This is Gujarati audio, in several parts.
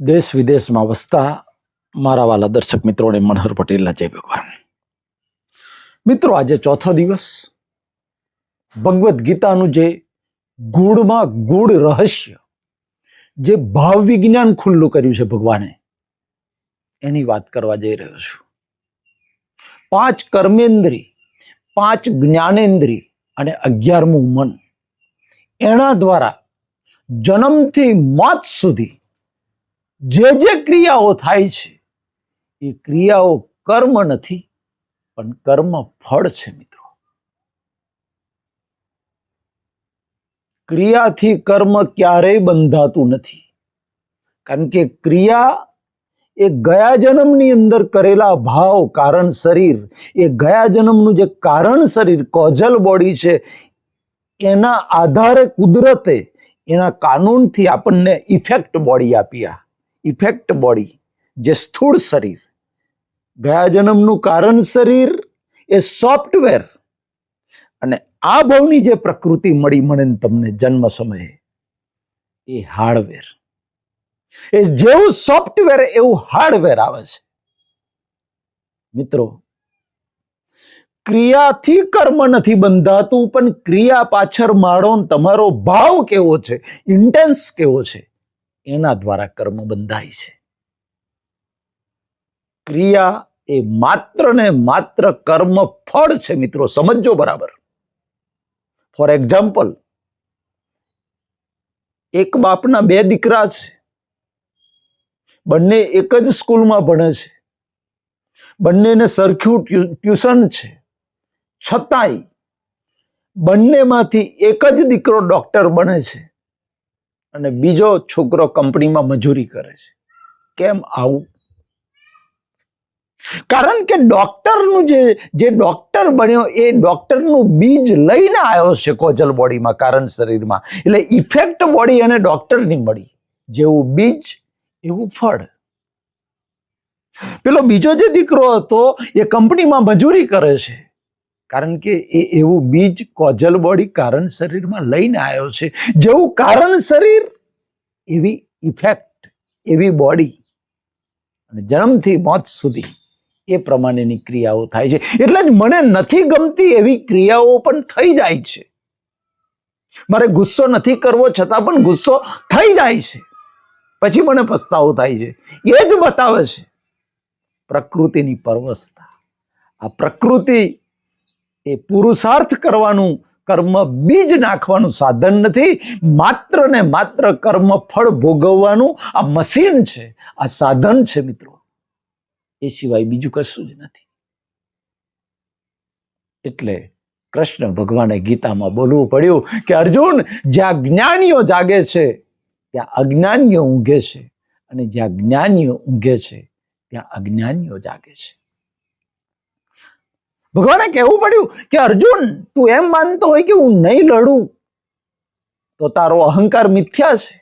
દેશ વિદેશમાં વસતા મારા વાલા દર્શક મિત્રોને મનહર પટેલના જય ભગવાન. મિત્રો, આજે ચોથો દિવસ. ભગવદ્ ગીતાનું જે ગુણમાં ગુણ રહસ્ય, જે ભાવ વિજ્ઞાન ખુલ્લું કર્યું છે ભગવાને, એની વાત કરવા જઈ રહ્યો છું. પાંચ કર્મેન્દ્રી પાંચ જ્ઞાનેન્દ્રી અને અગિયારમું મન, એના દ્વારા જન્મથી મોત સુધી જે જે ક્રિયાઓ થાય છે, એ ક્રિયાઓ કર્મ નથી, પણ કર્મ ફળ છે મિત્રો. ક્રિયાથી કર્મ ક્યારેય બંધાતું નથી. કારણ કે ક્રિયા એ ગયા જન્મની અંદર કરેલા ભાવ, કારણ શરીર, એ ગયા જન્મનું જે કારણ શરીર કોઝલ બોડી છે, એના આધારે કુદરતે એના કાનૂનથી આપણને ઇફેક્ટ બોડી આપી આ. ઇફેક્ટ બોડી, જે સ્થૂળ શરીર ગયા જન્મનું કારણ શરીર, એ સોફ્ટવેર. અને આ ભાવની જે પ્રકૃતિ મળી મળે ને તમને જન્મ સમયે, એ હાર્ડવેર. એ જેવું સોફ્ટવેર, એવું હાર્ડવેર આવે છે. મિત્રો, ક્રિયાથી કર્મ નથી બંધાતું, પણ ક્રિયા પાછળ માળો તમારો ભાવ કેવો છે ઇન્ટેન્સ કેવો છે એના દ્વારા કર્મ બંધાય છે. ક્રિયા એ માત્ર ને માત્ર કર્મ ફળ છે મિત્રો સમજો બરાબર. ફોર એક્ઝામ્પલ એક બાપના બે દીકરા છે. બંને એક જ સ્કૂલમાં ભણે છે. બંનેને સરખ્યું ટ્યુશન છે. છતાંય બંનેમાંથી એક જ દીકરો ડોક્ટર બને છે. અને બીજો છોકરો કંપનીમાં મજૂરી કરે છે. કેમ આવું? કારણ કે ડોક્ટરનું જે જે ડોક્ટર બન્યો એ ડોક્ટરનું બીજ લઈને આવ્યો છે કોજલ બોડીમાં, કારણ શરીરમાં. એટલે ઇફેક્ટ બોડી અને ડોક્ટરની મળી. જેવું બીજ, એવું ફળ. પેલો બીજો જે દીકરો હતો એ કંપનીમાં મજૂરી કરે છે. કારણ કે એ એવું બીજ કોજલ બોડી કારણ શરીરમાં લઈને આવ્યો છે. જેવું કારણ શરીર, એવી ઇફેક્ટ એવી બોડી અને જન્મથી મોત સુધી એ પ્રમાણેની ક્રિયાઓ થાય છે. એટલે જ મને નથી ગમતી એવી ક્રિયાઓ પણ થઈ જાય છે. મારે ગુસ્સો નથી કરવો, છતાં પણ ગુસ્સો થઈ જાય છે. પછી મને પસ્તાવો થાય છે. એ જ બતાવે છે પ્રકૃતિની પરવસતા આ પ્રકૃતિ એ પુરુષાર્થ કરવાનું કર્મ બીજ નાખવાનું સાધન નથી. માત્ર ને માત્ર કર્મ ફળ ભોગવવાનું આ મશીન છે, આ સાધન છે મિત્રો. એ સિવાય બીજું કશું જ નથી. એટલે કૃષ્ણ ભગવાને ગીતામાં બોલવું પડ્યું કે અર્જુન, જ્યાં જ્ઞાનીઓ જાગે છે, ત્યાં અજ્ઞાનીઓ ઊંઘે છે અને જ્યાં જ્ઞાનીઓ ઊંઘે છે, ત્યાં અજ્ઞાનીઓ જાગે છે. ભગવાને કહેવું પડ્યું કે અર્જુન, તું એમ માનતો હોય કે હું નહીં લડું, તો તારો અહંકાર મિથ્યા છે.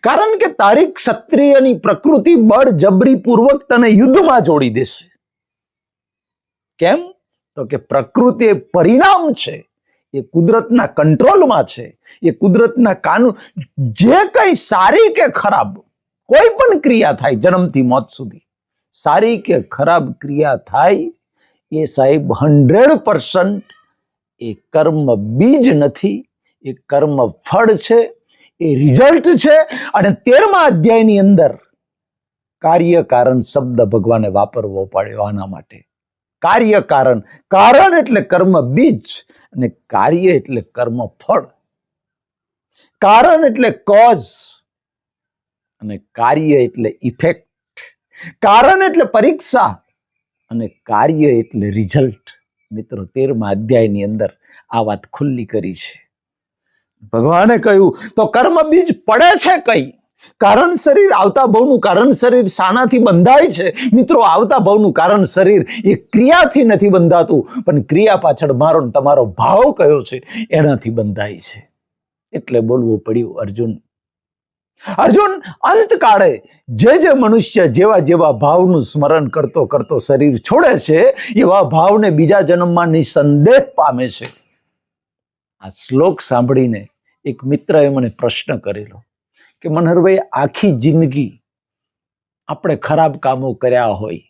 કારણ કે તારી ક્ષત્રિયની પ્રકૃતિ બળ જબરી પૂર્વક તને યુદ્ધમાં જોડી દેશે. કેમ? તો કે પ્રકૃતિ પરિણામ છે. એ કુદરતના કંટ્રોલમાં છે. એ કુદરતના કાનૂન જે કંઈ સારી કે ખરાબ, કોઈ પણ ક્રિયા થાય જન્મથી મોત સુધી, સારી કે ખરાબ ક્રિયા થાય એ સાહેબ હંડ્રેડ પર્સન્ટ એ કર્મ બીજ નથી, એ કર્મ ફળ છે, એ રિઝલ્ટ છે અને તેરમા અધ્યાયની અંદર કાર્ય કારણ શબ્દ ભગવાને વાપરવો પડ્યો આના માટે. કાર્ય કારણ કારણ એટલે કર્મ બીજ અને કાર્ય એટલે કર્મ ફળ. કારણ એટલે કોઝ અને કાર્ય એટલે ઇફેક્ટ કારણ એટલે પરીક્ષા. અને કાર્ય એટલે રિઝલ્ટ મિત્રો, તેરમા અધ્યાયની અંદર આ વાત ખુલ્લી કરી છે. ભગવાને કહ્યું, તો કર્મ બીજ પડે છે કઈ? કારણ શરીર આવતા ભવનું કારણ શરીર શાનાથી બંધાય છે. મિત્રો, આવતા ભવનું કારણ શરીર એ ક્રિયાથી નથી બંધાતું, પણ ક્રિયા પાછળ મારો તમારો ભાવ કયો છે એનાથી બંધાય છે. એટલે બોલવું પડ્યું અર્જુન અર્જુન, અંતકાળે જે જે મનુષ્ય જેવા જેવા ભાવનું સ્મરણ કરતો કરતો શરીર છોડે છે, એવા ભાવને બીજા જન્મમાં નિસંદેહ પામે છે. આ શ્લોક સાંભળીને એક મિત્રએ મને પ્રશ્ન કરેલો કે, મનહરભાઈ, આખી જિંદગી આપણે ખરાબ કામો કર્યા હોય,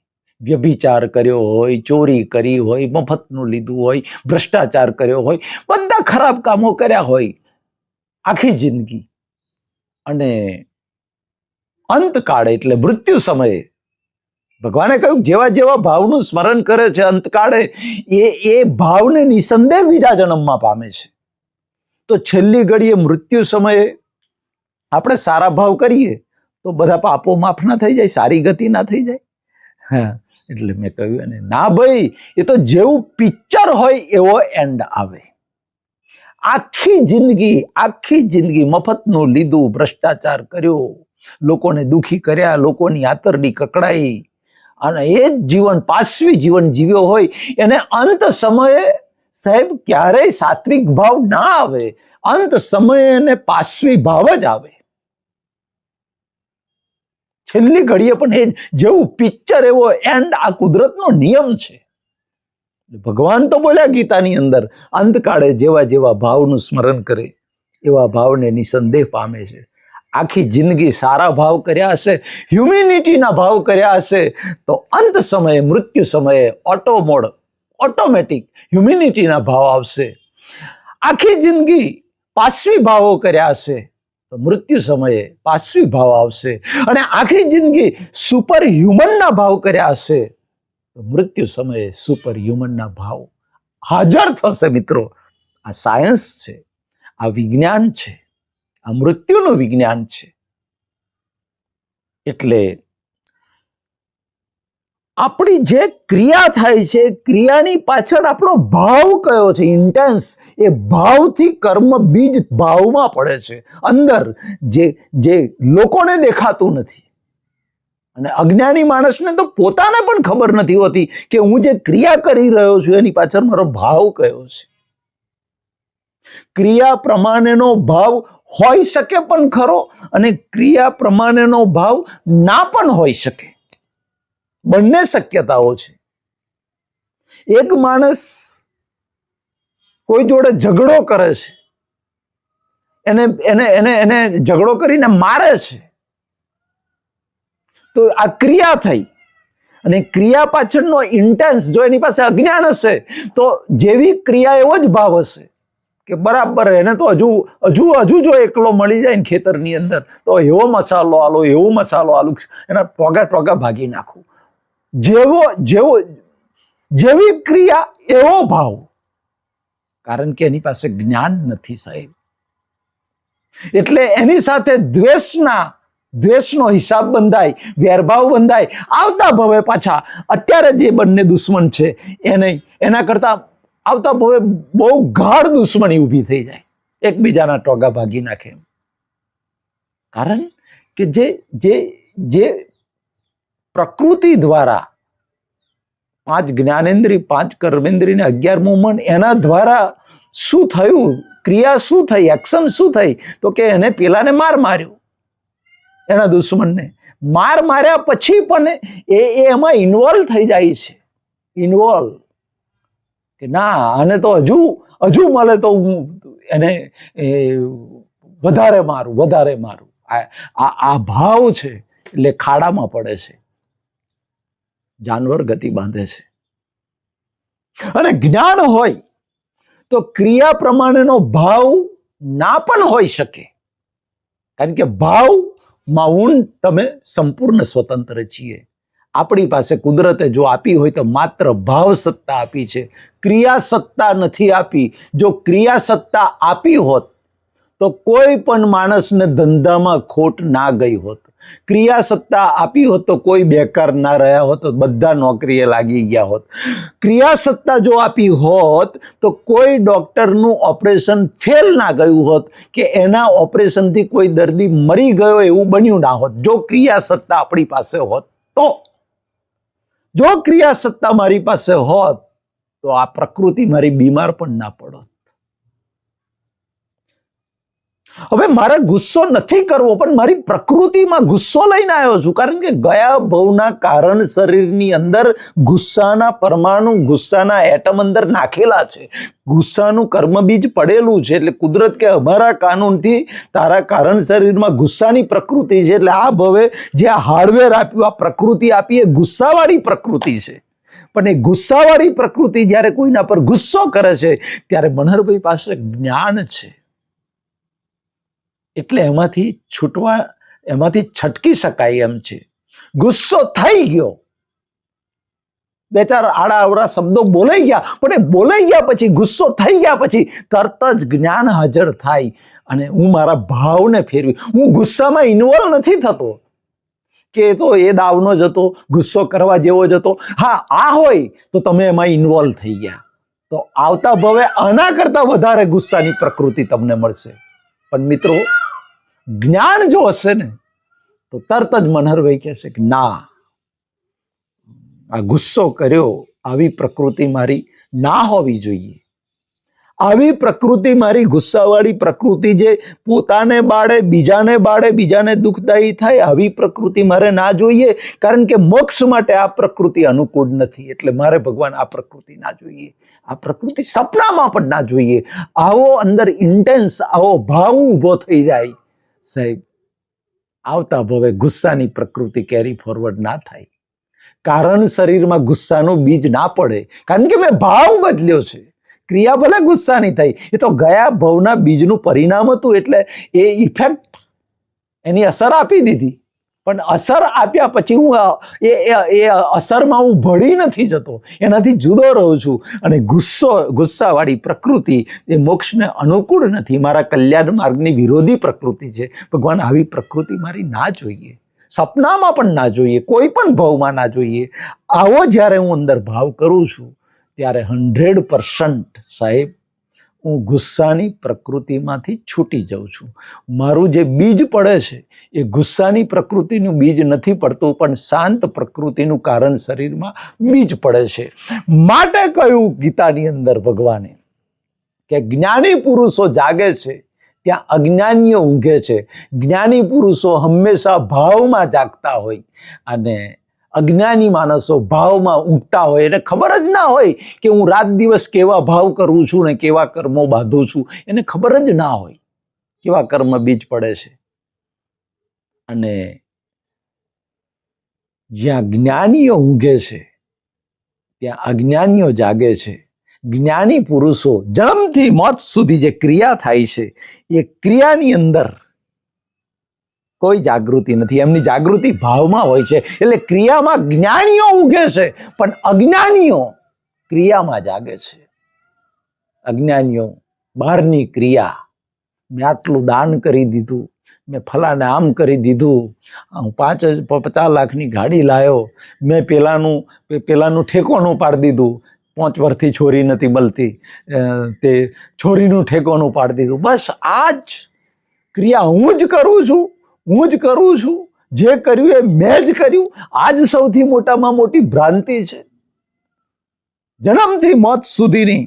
વ્યભિચાર કર્યો હોય, ચોરી કરી હોય, મફતનું લીધું હોય, ભ્રષ્ટાચાર કર્યો હોય, બધા ખરાબ કામો કર્યા હોય, આખી જિંદગી અને અંતકાળ એટલે મૃત્યુ સમયે ભગવાને કહ્યું જેવા જેવા ભાવનું સ્મરણ કરે છે અંતકાળે, એ એ ભાવને નિસંદેહ બીજા જન્મમાં પામે છે. તો છેલ્લી ઘડીએ મૃત્યુ સમયે આપણે સારા ભાવ કરીએ તો બધા પાપો માફ ના થઈ જાય, સારી ગતિ ના થઈ જાય. હા, એટલે મેં કહ્યું ને ના ભાઈ, એ તો જેવું પિક્ચર હોય એવો એન્ડ આવે. આખી જિંદગી આખી જિંદગી મફતનું લીધું ભ્રષ્ટાચાર કર્યો. લોકોને દુખી કર્યા, લોકોની આતરડી કકડાઈ. અને એ જ જીવન, પાશ્વી જીવન જીવ્યો હોય, એને અંત સમયે સાહેબ ક્યારેય સાત્વિક ભાવ ના આવે. અંત સમયે એને પાશ્વી ભાવ જ આવે. છેલ્લી ઘડીએ પણ એ જેવું પિક્ચર એવો એન્ડ આ કુદરતનો નિયમ છે. ભગવાન તો બોલ્યા ગીતાની અંદર અંતકાળે જેવા જેવા ભાવનું સ્મરણ કરે, એવા ભાવને નિસંદેહ પામે છે. આખી જિંદગી સારા ભાવ કર્યા હશે હ્યુમિનિટીના ભાવ કર્યા હશે, તો અંત સમયે, મૃત્યુ સમયે ઓટો મોડ ઓટોમેટિક હ્યુમિનિટીના ભાવ આવશે. આખી જિંદગી પાશ્વી ભાવો કર્યા હશે, તો મૃત્યુ સમયે પાશ્વી ભાવ આવશે. અને આખી જિંદગી સુપર હ્યુમનના ભાવ કર્યા હશે મૃત્યુ સમયે સુપર હ્યુમનના ભાવ હાજર થશે મિત્રો. આ સાયન્સ છે, આ વિજ્ઞાન છે, આ મૃત્યુનું વિજ્ઞાન છે. એટલે આપણી જે ક્રિયા થાય છે, ક્રિયાની પાછળ આપણો ભાવ કયો છે? ઇન્ટેન્સ એ ભાવથી કર્મ બીજ ભાવમાં પડે છે. અંદર જે જે લોકોને દેખાતું નથી. અને અજ્ઞાની માણસને તો પોતાને પણ ખબર નથી હોતી કે હું જે ક્રિયા કરી રહ્યો છું, એની પાછળ મારો ભાવ કયો છે. ક્રિયા પ્રમાણેનો ભાવ હોઈ શકે પણ ખરો અને ક્રિયા પ્રમાણેનો ભાવ ના પણ હોઈ શકે. બંને શક્યતાઓ છે. એક માણસ કોઈ જોડે ઝઘડો કરે છે. એને એને એને એને ઝઘડો કરીને મારે છે. તો આ ક્રિયા થઈ. અને ક્રિયા પાછળનો ઇન્ટેન્સ જો એની પાસે અજ્ઞાન હશે, તો જેવી ક્રિયા એવો જ ભાવ હશે કે બરાબર, એને તો હજુ હજુ હજુ જો એકલો મળી જાય ને ખેતરની અંદર, તો એવો મસાલો આલો, એવો મસાલો આલુ, એના ટોગા ટોગા ભાગી નાખું. જેવો જેવો, જેવી ક્રિયા એવો ભાવ. કારણ કે એની પાસે જ્ઞાન નથી સાહેબ. એટલે એની સાથે દ્વેષના દ્વેષનો હિસાબ બંધાય, વેરભાવ બંધાય, આવતા ભવે પાછા. અત્યારે જે બંને દુશ્મન છે એને એના કરતાં આવતા ભવે બહુ ગાઢ દુશ્મની ઊભી થઈ જાય. એકબીજાના ટોગા ભાગી નાખે. કારણ કે જે જે જે પ્રકૃતિ દ્વારા પાંચ જ્ઞાનેન્દ્રી પાંચ કર્મેન્દ્રી ને અગિયારમું મન, એના દ્વારા શું થયું? ક્રિયા શું થઈ? એક્શન શું થઈ? તો કે એને પેલાને માર માર્યો. એના દુશ્મનને. માર માર્યા પછી પણ એ એમાં ઇન્વોલ્વ થઈ જાય છે. ઇન્વોલ્વ કે ના, આને તો હજુ હજુ મળે તો હું એને વધારે મારું વધારે મારું. આ, આ- ભાવ છે એટલે ખાડામાં પડે છે. જાનવર ગતિ બાંધે છે. અને જ્ઞાન હોય તો ક્રિયા પ્રમાણેનો ભાવ ના પણ હોઈ શકે. કારણ કે ભાવમાં હું તમે સંપૂર્ણ સ્વતંત્ર છીએ. આપણી પાસે કુદરતે જો આપી હોય તો માત્ર ભાવ સત્તા આપી છે. ક્રિયા સત્તા નથી આપી. જો ક્રિયા સત્તા આપી હોત તો કોઈ પણ માણસને ધંધામાં ખોટ ના ગઈ હોત. ક્રિયા સત્તા આપી હોત તો કોઈ બેકાર ના રહ્યા હોત બધા નોકરીએ લાગી ગયા હોત. ક્રિયાસત્તા જો આપી હોત તો કોઈ ડૉક્ટરનું ઓપરેશન ફેલ ના ગયું હોત કે એના ઓપરેશનથી કોઈ દર્દી મરી ગયો એવું બન્યું ના હોત. જો ક્રિયા સત્તા આપણી પાસે હોત તો. જો ક્રિયા સત્તા મારી પાસે હોત તો આ પ્રકૃતિ મારી બીમાર પણ ના પડોત. હવે મારે ગુસ્સો નથી કરવો, પણ મારી પ્રકૃતિમાં ગુસ્સો લઈને આવ્યો છું. કારણ કે ગયા ભવના કારણ શરીરની અંદર ગુસ્સાના પરમાણુ, ગુસ્સાના એટમ અંદર નાખેલા છે. ગુસ્સાનું કર્મબીજ પડેલું છે, એટલે કુદરત કે અમારા કાનૂનથી તારા કારણ શરીરમાં ગુસ્સાની પ્રકૃતિ છે, એટલે આ ભવે જે આ હાર્ડવેર આપ્યું, આ પ્રકૃતિ આપી, એ ગુસ્સાવાળી પ્રકૃતિ છે. પણ એ ગુસ્સાવાળી પ્રકૃતિ જ્યારે કોઈના પર ગુસ્સો કરે છે, ત્યારે મનહરભાઈ પાસે જ્ઞાન છે. એટલે એમાંથી છૂટવા, એમાંથી છટકી શકાય એમ છે. ગુસ્સો થઈ ગયો. બે ચાર આડા અવડા શબ્દો બોલાઈ ગયા, પણ એ બોલાઈ ગયા પછી, ગુસ્સો થઈ ગયા પછી તરત જ જ્ઞાન હાજર થાય અને હું મારા ભાવને ફેરવી. હું ગુસ્સામાં ઇન્વોલ્વ નથી થતો કે તો એ દાવનો જ હતો, ગુસ્સો કરવા જેવો જ હતો. હા, આ હોય તો તમે એમાં ઇન્વોલ્વ થઈ ગયા. તો આવતા ભવે આના કરતા વધારે ગુસ્સાની પ્રકૃતિ તમને મળશે. પણ મિત્રો જ્ઞાન જો હશે ને, તો તરત જ મનહરભાઈ કહેશે કે ના, આ ગુસ્સો કર્યો, આવી પ્રકૃતિ મારી ના હોવી જોઈએ. આવી પ્રકૃતિ મારી ગુસ્સાવાળી પ્રકૃતિ જે પોતાને બાળે, બીજાને બાળે, બીજાને દુઃખદાયી થાય, આવી પ્રકૃતિ મારે ના જોઈએ, કારણ કે મોક્ષ માટે આ પ્રકૃતિ અનુકૂળ નથી. એટલે મારે ભગવાન આ પ્રકૃતિ ના જોઈએ. આ પ્રકૃતિ સપનામાં પણ ના જોઈએ. આવો અંદર ઇન્ટેન્સ આવો ભાવ ઊભો થઈ જાય. સાહેબ, આવતા ભવે ગુસ્સાની પ્રકૃતિ કેરી ફોરવર્ડ ના થાય. કારણ શરીરમાં ગુસ્સાનું બીજ ના પડે. કારણ કે મેં ભાવ બદલ્યો છે. ક્રિયા ભલે ગુસ્સાની થઈ, એ તો ગયા ભવના બીજનું પરિણામ હતું એટલે એ ઇફેક્ટ એની અસર આપી દીધી. પણ અસર આપ્યા પછી હું એ એ- અસરમાં હું ભળી નથી જતો. એનાથી જુદો રહું છું. અને ગુસ્સો ગુસ્સાવાળી પ્રકૃતિ એ મોક્ષને અનુકૂળ નથી. મારા કલ્યાણ માર્ગની વિરોધી પ્રકૃતિ છે. ભગવાન આવી પ્રકૃતિ મારી ના જોઈએ. સપનામાં પણ ના જોઈએ. કોઈ પણ ભાવમાં ના જોઈએ. આવો જ્યારે હું અંદર ભાવ કરું છું, ત્યારે હંડ્રેડ પર્સન્ટ સાહેબ હું ગુસ્સાની પ્રકૃતિમાંથી છૂટી જાઉં છું. મારું જે બીજ પડે છે, એ ગુસ્સાની પ્રકૃતિનું બીજ નથી પડતું, પણ શાંત પ્રકૃતિનું કારણ શરીરમાં બીજ પડે છે. માટે કહ્યું ગીતાની અંદર ભગવાને કે જ્ઞાની પુરુષો જાગે છે, ત્યાં અજ્ઞાનીઓ ઊંઘે છે. જ્ઞાની પુરુષો હંમેશા ભાવમાં જાગતા હોય અને અજ્ઞાની માણસો ભાવમાં ઊંઘતા હોય એને ખબર જ ના હોય કે હું રાત દિવસ કેવા ભાવ કરું છું ને કેવા કર્મો બાંધું છું. એને ખબર જ ના હોય કેવા કર્મ બીજ પડે છે. અને જ્યાં જ્ઞાનીઓ ઊંઘે છે, ત્યાં અજ્ઞાનીઓ જાગે છે. જ્ઞાની પુરુષો જન્મથી મોત સુધી જે ક્રિયા થાય છે, એ ક્રિયાની અંદર કોઈ જાગૃતિ નથી. એમની જાગૃતિ ભાવમાં હોય છે. એટલે ક્રિયામાં જ્ઞાનીઓ ઉગે છે, પણ અજ્ઞાનીઓ ક્રિયામાં જાગે છે. અજ્ઞાનીઓ બહારની ક્રિયા, મેં આટલું દાન કરી દીધું, મેં ફલાને આમ કરી દીધું હું પાંચ પચાસ લાખની ગાડી લાવ્યો મેં પેલાનું પેલાનું ઠેકોનું પાડી દીધું. પાંચ વર્ષથી છોરી નથી મળતી તે છોરીનું ઠેકોનું પાડી દીધું. બસ આ જ ક્રિયા હું જ કરું છું. હું જ કરું છું. જે કર્યું એ મેં જ કર્યું. આ જ સૌથી મોટામાં મોટી ભ્રાંતિ છે. જન્મથી મોત સુધીની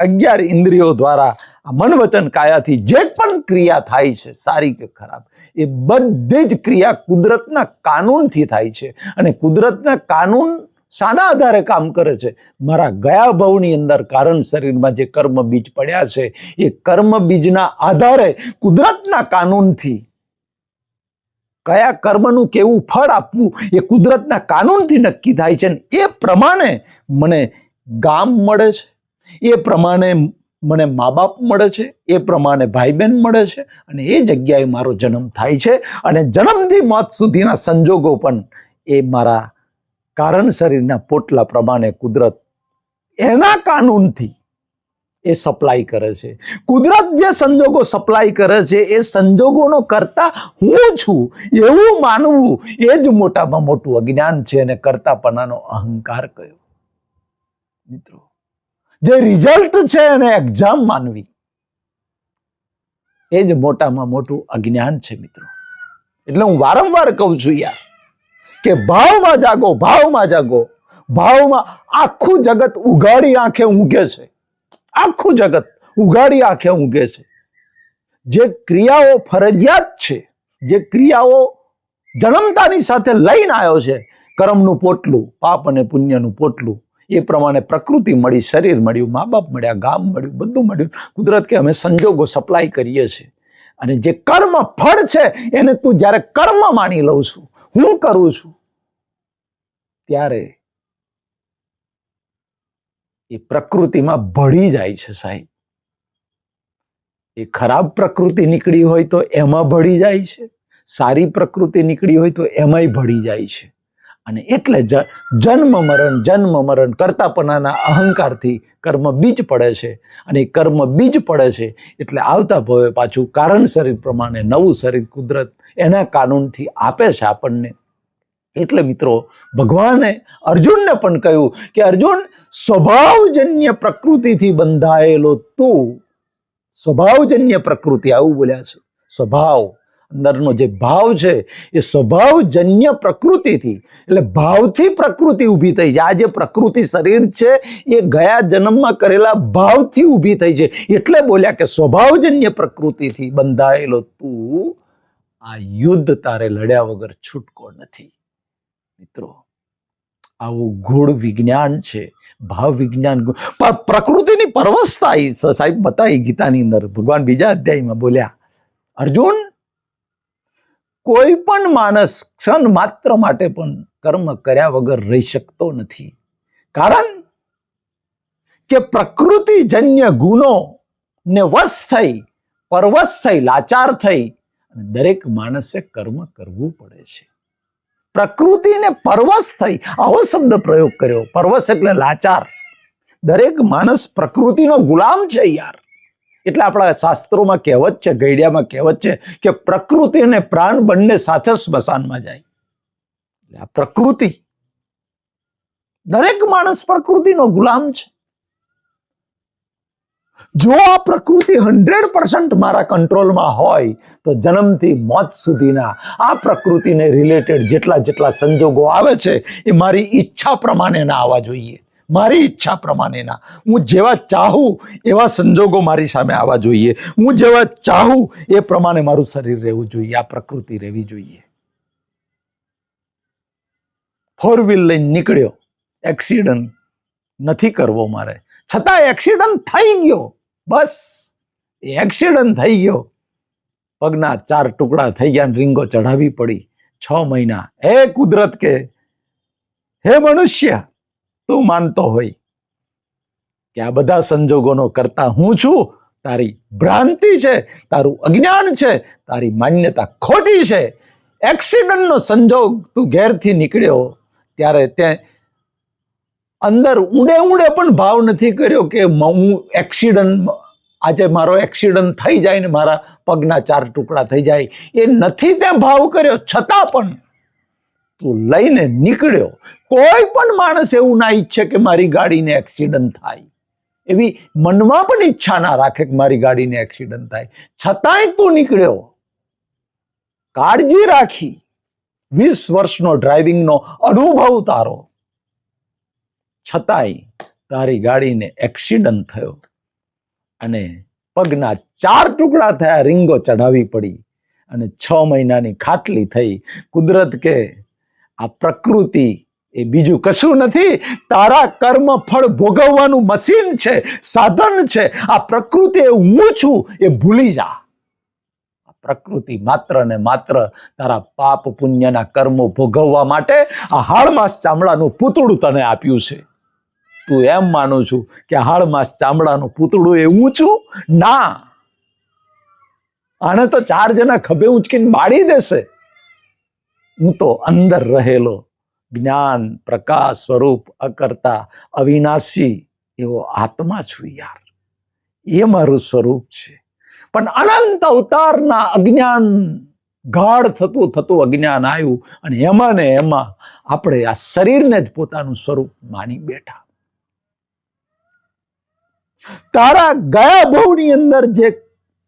અગિયાર ઇન્દ્રિયો દ્વારા આ મન વચન કાયાથી જે પણ ક્રિયા થાય છે, સારી કે ખરાબ, એ બધી જ ક્રિયા કુદરતના કાનૂનથી થાય છે. અને કુદરતના કાનૂન શાના આધારે કામ કરે છે. મારા ગયા ભાવની અંદર કારણ શરીરમાં જે કર્મ બીજ પડ્યા છે, એ કર્મ બીજના આધારે કુદરતના કાનૂનથી કયા કર્મનું કેવું ફળ આપવું એ કુદરતના કાનૂનથી નક્કી થાય છે અને એ પ્રમાણે મને ગામ મળે છે. એ પ્રમાણે મને મા બાપ મળે છે. એ પ્રમાણે ભાઈ બહેન મળે છે અને એ જગ્યાએ મારો જન્મ થાય છે અને જન્મથી મોત સુધીના સંજોગો પણ એ મારા કારણ શરીરના પોટલા પ્રમાણે કુદરત એના કાનૂનથી એ સપ્લાય કરે છે. કુદરત જે સંજોગો સપ્લાય કરે છે, એ સંજોગોનો કરતા હું છું, એવું માનવું એ જ મોટામાં મોટું અજ્ઞાન છે અને કરતાપણાનો અહંકાર કયો. મિત્રો, જે રિઝલ્ટ છે એને એક્ઝામ માનવી, એ જ મોટામાં મોટું અજ્ઞાન છે મિત્રો. એટલે હું વારંવાર કહું છું યાર, કે ભાવમાં જાગો ભાવમાં જાગો, ભાવમાં આખું જગત ઉઘાડી આંખે ઊંઘે છે. આખું જગત ઉઘાડી આંખે ઊંઘે છે. જે ક્રિયાઓ ફરજિયાત છે, જે ક્રિયાઓ જન્મતાની સાથે લઈને આવ્યો છે, કર્મનું પોટલું, પાપ અને પુણ્યનું પોટલું, એ પ્રમાણે પ્રકૃતિ મળી, શરીર મળ્યું મા બાપ મળ્યા, ગામ મળ્યું, બધું મળ્યું. કુદરત કે અમે સંજોગો સપ્લાય કરીએ છીએ. અને જે કર્મ ફળ છે, એને તું જ્યારે કર્મ માની લઉં છું, હું કરું છું, ત્યારે એ પ્રકૃતિમાં ભળી જાય છે સાહેબ. એ ખરાબ પ્રકૃતિ નીકળી હોય તો એમાં ભળી જાય છે, સારી પ્રકૃતિ નીકળી હોય તો એમાંય ભળી જાય છે. અને એટલે જન્મ મરણ જન્મ મરણ કરતાપણાના અહંકારથી કર્મ બીજ પડે છે. અને કર્મ બીજ પડે છે એટલે આવતા ભવે પાછું કારણ શરીર પ્રમાણે નવું શરીર કુદરત એના કાનૂનથી આપે છે આપણને. એટલે મિત્રો, ભગવાને અર્જુનને પણ કહ્યું કે, અર્જુન, સ્વભાવજન્ય પ્રકૃતિથી બંધાયેલો તું. સ્વભાવજન્ય પ્રકૃતિ, આવું બોલ્યા છે. સ્વભાવ, અંદરનો જે ભાવ છે, એ સ્વભાવજન્ય પ્રકૃતિથી, એટલે ભાવથી પ્રકૃતિ ઊભી થઈ છે આ જે પ્રકૃતિ શરીર છે, એ ગયા જન્મમાં કરેલા ભાવથી ઊભી થઈ છે એટલે બોલ્યા કે, સ્વભાવજન્ય પ્રકૃતિથી બંધાયેલો તું. આ યુદ્ધ તારે લડ્યા વગર છૂટકો નથી. મિત્રો, આવું ગૂઢ વિજ્ઞાન છે, ભાવ વિજ્ઞાન પ્રકૃતિની પરવસતા સાહેબ બતાવી ગીતાની અંદર. ભગવાન બીજા અધ્યાયમાં બોલ્યા, અર્જુન, કોઈ પણ માણસ ક્ષણ માત્ર માટે પણ કર્મ કર્યા વગર રહી શકતો નથી. કારણ કે પ્રકૃતિજન્ય ગુનો ને વશ થઈ, પરવશ થઈ, લાચાર થઈ દરેક માણસે કર્મ કરવું પડે છે. પ્રકૃતિને પરવશ થઈ આવો શબ્દ પ્રયોગ કર્યો. પરવશ એટલે લાચાર. દરેક માણસ પ્રકૃતિનો ગુલામ છે યાર. એટલે આપણા શાસ્ત્રોમાં કહેવત છે ગઈડિયામાં કહેવત છે કે પ્રકૃતિ અને પ્રાણ બંને સાથે સ્મશાનમાં જાય. એટલે આ પ્રકૃતિ. દરેક માણસ પ્રકૃતિનો ગુલામ છે. જો આ પ્રકૃતિ હંડ્રેડ પર્સન્ટ મારા કંટ્રોલમાં હોય, તો જન્મથી મોત સુધીના આ પ્રકૃતિને રિલેટેડ જેટલા જેટલા સંજોગો આવે છે, એ મારી ઈચ્છા પ્રમાણેના આવવા જોઈએ. મારી ઈચ્છા પ્રમાણેના હું જેવા ચાહું, એવા સંજોગો મારી સામે આવવા જોઈએ. હું જેવા ચાહું, એ પ્રમાણે મારું શરીર રહેવું જોઈએ, આ પ્રકૃતિ રહેવી જોઈએ. ફોર વ્હીલ લઈને નીકળ્યો. એક્સિડન્ટ નથી કરવો મારે. છતાં એક્સિડન્ટ થઈ ગયો. બસ એક્સિડન્ટ થઈ ગયો. પગના ચાર ટુકડા થઈ ગયા રીંગો ચઢાવી પડી. છ મહિના. હે કુદરત કે, હે મનુષ્ય, તું માનતો હોય કે આ બધા સંજોગોનો કરતા હું છું. તારી ભ્રાંતિ છે, તારું અજ્ઞાન છે, તારી માન્યતા ખોટી છે. એક્સિડન્ટનો સંજોગ તું ઘેરથી નીકળ્યો, ત્યારે તે અંદર ઊંડે ઊંડે પણ ભાવ નથી કર્યો કે હું એક્સિડન્ટ આજે મારો એક્સિડન્ટ થઈ જાય ને મારા પગના ચાર ટુકડા થઈ જાય. એ નથી તે ભાવ કર્યો. છતાં પણ તું લઈને નીકળ્યો. કોઈ પણ માણસ એવું ના ઈચ્છે કે મારી ગાડીને એક્સિડન્ટ થાય. એવી મનમાં પણ ઈચ્છા ના રાખે કે મારી ગાડીને એક્સિડન્ટ થાય. છતાંય તું નીકળ્યો. કાળજી રાખી. વીસ વર્ષનો ડ્રાઇવિંગનો અનુભવ તારો. છતાંય તારી ગાડીને એક્સિડન્ટ થયો અને પગના ચાર ટુકડા થયા રીંગો ચઢાવી પડી અને છ મહિનાની ખાટલી થઈ. કુદરત કે આ પ્રકૃતિ એ બીજું કશું નથી. તારા કર્મ ફળ ભોગવવાનું મશીન છે, સાધન છે. આ પ્રકૃતિ એ હું છું એ ભૂલી જા. પ્રકૃતિ માત્ર ને માત્ર તારા પાપ પુણ્યના કર્મો ભોગવવા માટે આ હાડમાં ચામડાનું પૂતળું તને આપ્યું છે. તું એમ માનું છું કે હાડમાં ચામડાનું પૂતળું એ છું ના. આને તો ચાર જણા ખભે ઉંચકીને બાળી દેશે. હું તો અંદર રહેલો. જ્ઞાન, પ્રકાશ સ્વરૂપ, અકર્તા, અવિનાશી એવો આત્મા છું યાર. એ મારું સ્વરૂપ છે. પણ અનંત અવતારના અજ્ઞાન, ગાઢ થતું થતું અજ્ઞાન આવ્યું અને એમાં ને એમાં આપણે આ શરીરને જ પોતાનું સ્વરૂપ માની બેઠા. તારા ગયા ભવની અંદર જે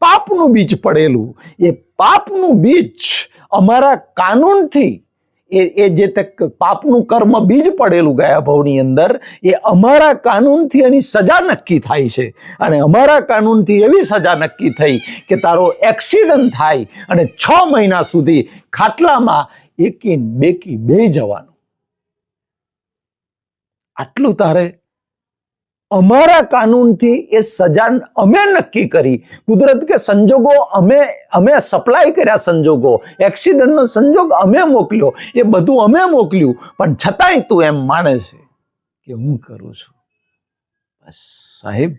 પાપનું બીજ પડેલું, એ પાપનું બીજ અમારા કાનૂનથી, એ એ જે તે પાપનું કર્મ બીજ પડેલું ગયા ભવની અંદર, એ અમારા કાનૂનથી એની સજા નક્કી થાય છે. અને અમારા કાનૂનથી એવી સજા નક્કી થઈ કે તારો એક્સિડન્ટ થાય અને છ મહિના સુધી ખાટલામાં એકી બેકી બે જવાનું. આટલું તારે અમારા કાનૂનથી એ સજા અમે નક્કી કરી. કુદરત કે સંજોગો અમે અમે સપ્લાય કર્યા સંજોગો. એક્સિડન્ટનો સંજોગ અમે મોકલ્યો. એ બધું અમે મોકલ્યું. પણ છતાંય તું એમ માને છે કે હું કરું છું. બસ સાહેબ,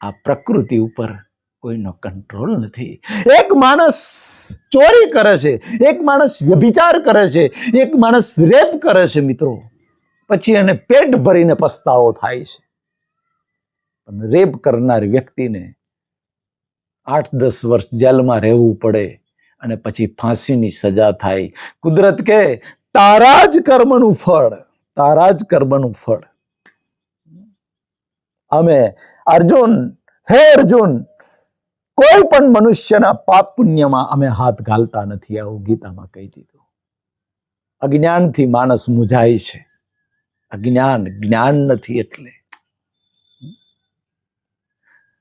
આ પ્રકૃતિ ઉપર કોઈનો કંટ્રોલ નથી. એક માણસ ચોરી કરે છે. એક માણસ વ્યભિચાર કરે છે. એક માણસ રેપ કરે છે મિત્રો. પછી એને પેટ ભરીને પસ્તાવો થાય છે. પણ રેપ કરનાર વ્યક્તિને આઠ દસ વર્ષ જેલમાં રહેવું પડે અને પછી ફાંસીની સજા થાય. કુદરત કે તારા જ કર્મનું ફળ, તારા જ કર્મનું ફળ. અમે અર્જુન, હે અર્જુન, કોઈ પણ મનુષ્યના પાપ પુણ્યમાં અમે હાથ ઘાલતા નથી, આવું ગીતામાં કહી દીધું. અજ્ઞાનથી માણસ મૂંઝાય છે. અજ્ઞાન, જ્ઞાન નથી એટલે.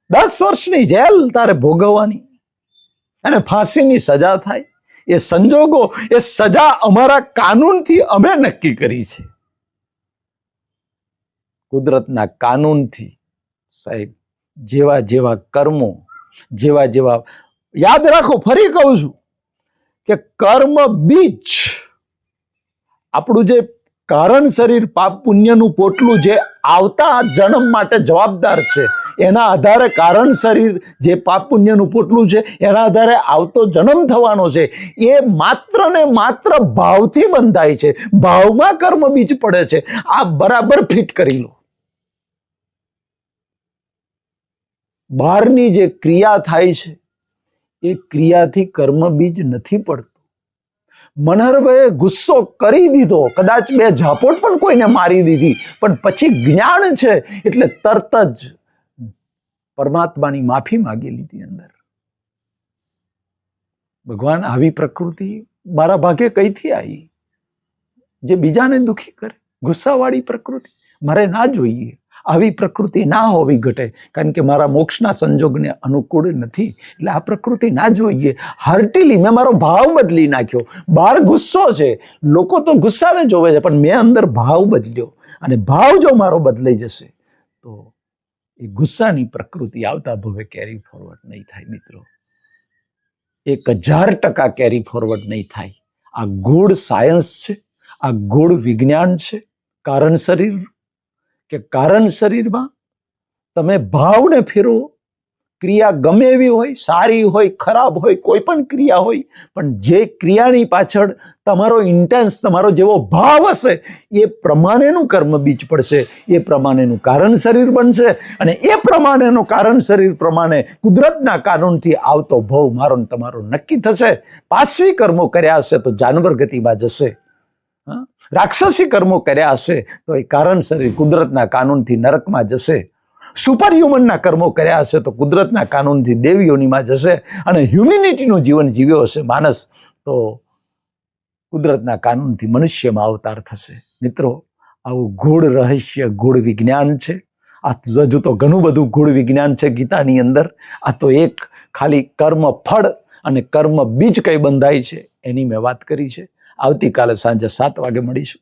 દસ વર્ષની જેલ તારે ભોગવવાની. અને ફાંસીની સજા થાય. એ સંજોગો, એ સજા અમારા કાનૂનથી અમે નક્કી કરી છે. કુદરતના કાનૂનથી, સાહેબ, જેવા જેવા કર્મો, જેવા જેવા, યાદ રાખો, ફરી કહું છું કે કર્મ બીજ, આપણું જે કારણ શરીર, પાપ પુણ્યનું પોટલું જે આવતા જન્મ માટે જવાબદાર છે એના આધારે કારણ શરીર જે પાપ પુણ્યનું પોટલું છે, એના આધારે આવતો જન્મ થવાનો છે, એ માત્ર ને માત્ર ભાવથી બંધાય છે. ભાવમાં કર્મ બીજ પડે છે. આ બરાબર ફિટ કરી લો. બહારની જે ક્રિયા થાય છે, એ ક્રિયાથી કર્મ બીજ નથી પડતું. મનહરભાઈએ ગુસ્સો કરી દીધો. કદાચ બે ઝાપોટ પણ કોઈને મારી દીધી. પણ પછી જ્ઞાન છે, એટલે તરત જ પરમાત્માની માફી માગી લીધી અંદર. ભગવાન આવી પ્રકૃતિ મારા ભાગે કઈથી આવી? જે બીજાને દુખી કરે. ગુસ્સાવાળી પ્રકૃતિ. મારે ના જોઈએ. આવી પ્રકૃતિ ના હોવી ઘટે. કારણ કે મારા મોક્ષના સંજોગને અનુકૂળ નથી. એટલે આ પ્રકૃતિ ના જોઈએ. હાર્ટીલી મેં મારો ભાવ બદલી નાખ્યો. બહાર ગુસ્સો છે. લોકો તો ગુસ્સાને જોવે છે, પણ મેં અંદર ભાવ બદલ્યો. અને ભાવ જો મારો બદલાઈ જશે, તો એ ગુસ્સાની પ્રકૃતિ આવતા ભવે કેરી ફોરવર્ડ નહીં થાય મિત્રો. એક હજાર ટકા કેરી ફોરવર્ડ નહીં થાય. આ ગૂઢ સાયન્સ છે, આ ગૂઢ વિજ્ઞાન છે, કારણ શરીર કે કારણ શરીરમાં તમે ભાવને ફેરવો ક્રિયા ગમે એવી હોય, સારી હોય, ખરાબ હોય, કોઈ પણ ક્રિયા હોય, પણ જે ક્રિયાની પાછળ તમારો ઇન્ટેન્સ તમારો જેવો ભાવ હશે, એ પ્રમાણેનું કર્મ બીજ પડશે, એ પ્રમાણેનું કારણ શરીર બનશે અને એ પ્રમાણેનું કારણ શરીર પ્રમાણે કુદરતના કાનૂનથી આવતો ભવ મારો તમારો નક્કી થશે. પાશ્વી કર્મો કર્યા હશે તો જાનવર ગતિમાં જશે? રાક્ષસી કર્મો કર્યા હશે તો એ કારણ શરીર કુદરતના કાનૂનથી નરકમાં જશે. સુપર હ્યુમનના કર્મો કર્યા હશે તો કુદરતના કાનૂનથી દેવીઓનીમાં જશે અને હ્યુમિનિટીનું જીવન જીવ્યો હશે માણસ તો કુદરતના કાનૂનથી મનુષ્યમાં અવતાર થશે. મિત્રો, આવું ગૂઢ રહસ્ય, ગૂઢ વિજ્ઞાન છે. આ હજુ તો ઘણું બધું ગૂઢ વિજ્ઞાન છે ગીતાની અંદર. આ તો એક ખાલી કર્મ ફળ અને કર્મ બીજ કઈ બંધાય છે એની મેં વાત કરી છે. આવતીકાલે સાંજે સાત વાગે મળીશું.